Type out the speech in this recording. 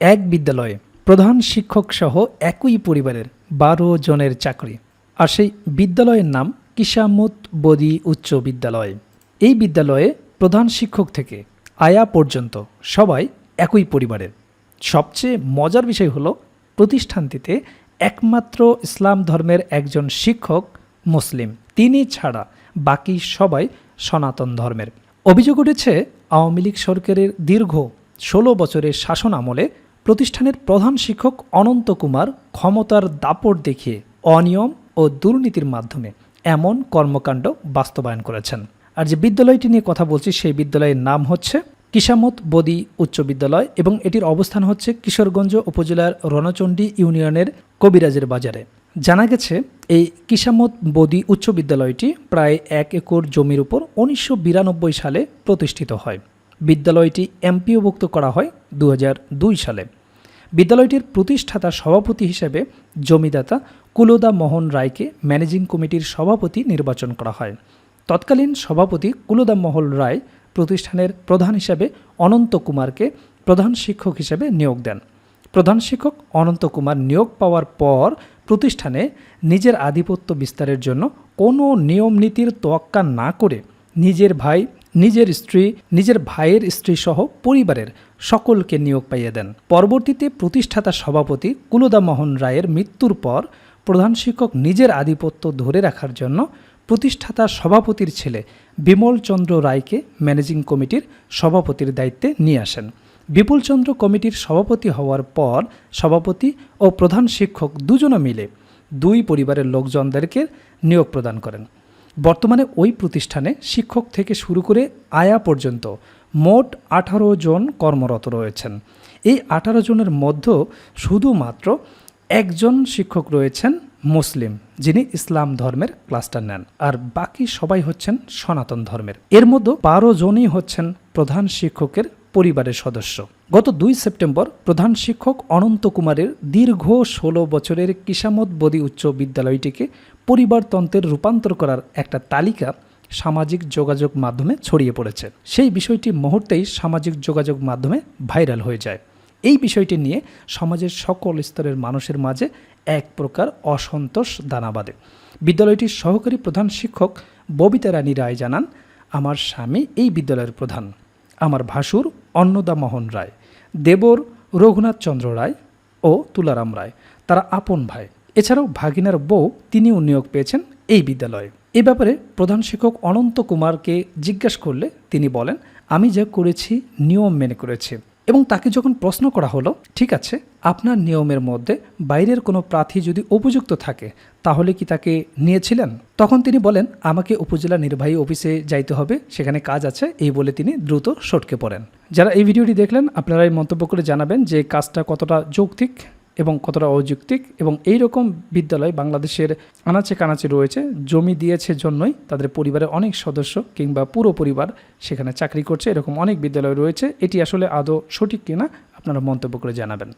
এক বিদ্যালয়ে প্রধান শিক্ষক সহ একই পরিবারের বারো জনের চাকরি। আর সেই বিদ্যালয়ের নাম কিসামত বদি উচ্চ বিদ্যালয়। এই বিদ্যালয়ে প্রধান শিক্ষক থেকে আয়া পর্যন্ত সবাই একই পরিবারের। সবচেয়ে মজার বিষয় হলো, প্রতিষ্ঠানটিতে একমাত্র ইসলাম ধর্মের একজন শিক্ষক মুসলিম। তিনি ছাড়া বাকি সবাই সনাতন ধর্মের। অভিযোগ উঠেছে, আওয়ামী লীগ সরকারের দীর্ঘ ষোলো বছরের শাসন আমলে প্রতিষ্ঠানের প্রধান শিক্ষক অনন্ত কুমার ক্ষমতার দাপট দেখিয়ে অনিয়ম ও দুর্নীতির মাধ্যমে এমন কর্মকাণ্ড বাস্তবায়ন করেছেন। আর যে বিদ্যালয়টি নিয়ে কথা বলছি, সেই বিদ্যালয়ের নাম হচ্ছে কিসামত বদি উচ্চ বিদ্যালয় এবং এটির অবস্থান হচ্ছে কিশোরগঞ্জ উপজেলার রণচণ্ডী ইউনিয়নের কবিরাজের বাজারে। জানা গেছে, এই কিসামত বদি উচ্চ বিদ্যালয়টি প্রায় এক একর জমির উপর উনিশশো বিরানব্বই সালে প্রতিষ্ঠিত হয়। বিদ্যালয়টি এমপিওভুক্ত করা হয় দু হাজার দুই সালে। বিদ্যালয়টির প্রতিষ্ঠাতা সভাপতি হিসেবে জমিদাতা কুলোদা মোহন রায়কে ম্যানেজিং কমিটির সভাপতি নির্বাচন করা হয়। তৎকালীন সভাপতি কুলোদা মোহন রায় প্রতিষ্ঠানের প্রধান হিসেবে অনন্ত কুমারকে প্রধান শিক্ষক হিসেবে নিয়োগ দেন। প্রধান শিক্ষক অনন্ত কুমার নিয়োগ পাওয়ার পর প্রতিষ্ঠানে নিজের আধিপত্য বিস্তারের জন্য কোনো নিয়ম নীতির তোয়াক্কা না করে নিজের ভাই, নিজের স্ত্রী, নিজের ভাইয়ের স্ত্রী সহ পরিবারের সকলকে নিয়োগ পাইয়ে দেন। পরবর্তীতে প্রতিষ্ঠাতা সভাপতি কুলদা মোহন রায়ের মৃত্যুর পর প্রধান শিক্ষক নিজের আধিপত্য ধরে রাখার জন্য প্রতিষ্ঠাতা সভাপতির ছেলে বিমল চন্দ্র রায়কে ম্যানেজিং কমিটির সভাপতির দায়িত্বে নিয়ে আসেন। বিপুলচন্দ্র কমিটির সভাপতি হওয়ার পর সভাপতি ও প্রধান শিক্ষক দুজনে মিলে দুই পরিবারের লোকজনদেরকে নিয়োগ প্রদান করেন। বর্তমানে ওই প্রতিষ্ঠানে শিক্ষক থেকে শুরু করে আয়া পর্যন্ত মোট আঠারো জন কর্মরত রয়েছেন। এই আঠারো জনের মধ্যে শুধুমাত্র একজন শিক্ষক রয়েছেন মুসলিম, যিনি ইসলাম ধর্মের ক্লাস্টার নেন। আর বাকি সবাই হচ্ছেন সনাতন ধর্মের। এর মধ্যে বারো জনই হচ্ছেন প্রধান শিক্ষকের পরিবারের সদস্য। গত দুই সেপ্টেম্বর প্রধান শিক্ষক অনন্ত কুমারের দীর্ঘ ষোলো বছরের কিসামত বদি উচ্চ বিদ্যালয়টিকে পরিবারতন্ত্রের রূপান্তর করার একটা তালিকা সামাজিক যোগাযোগ মাধ্যমে ছড়িয়ে পড়েছে। সেই বিষয়টি মুহূর্তেই সামাজিক যোগাযোগ মাধ্যমে ভাইরাল হয়ে যায়। এই বিষয়টি নিয়ে সমাজের সকল স্তরের মানুষের মাঝে এক প্রকার অসন্তোষ দানা বাঁধে। বিদ্যালয়টির সহকারী প্রধান শিক্ষক ববিতা রানী রায় জানান, আমার স্বামী এই বিদ্যালয়ের প্রধান। আমার ভাসুর অন্নদা মোহন রায়, দেবর রঘুনাথ চন্দ্র রায় ও তুলারাম রায়। তারা আপন ভাই। এছাড়াও ভাগিনার বউ তিনিও নিয়োগ পেয়েছেন এই বিদ্যালয়ে। এ ব্যাপারে প্রধান শিক্ষক অনন্ত কুমারকে জিজ্ঞাসা করলে তিনি বলেন, আমি যা করেছি নিয়ম মেনে করেছি এবং তাকে যখন প্রশ্ন করা হলো, ঠিক আছে, আপনার নিয়মের মধ্যে বাইরের কোনো প্রার্থী যদি উপযুক্ত থাকে, তাহলে কি তাকে নিয়েছিলেন? তখন তিনি বলেন, আমাকে উপজেলা নির্বাহী অফিসে যাইতে হবে, সেখানে কাজ আছে, এই বলে তিনি দ্রুত সটকে পড়েন। যারা এই ভিডিওটি দেখলেন, আপনারা এই মন্তব্য করে জানাবেন যে কাজটা কতটা যৌক্তিক। এবং কতটা অযৌক্তিক এবং এই রকম বিদ্যালয় বাংলাদেশের আনাচে কানাচে রয়েছে, জমি দিয়েছে জন্যই তাদের পরিবারের অনেক সদস্য কিংবা পুরো পরিবার সেখানে চাকরি করছে, এরকম অনেক বিদ্যালয় রয়েছে। এটি আসলে আদৌ সঠিক কিনা আপনারা মন্তব্য করে জানাবেন।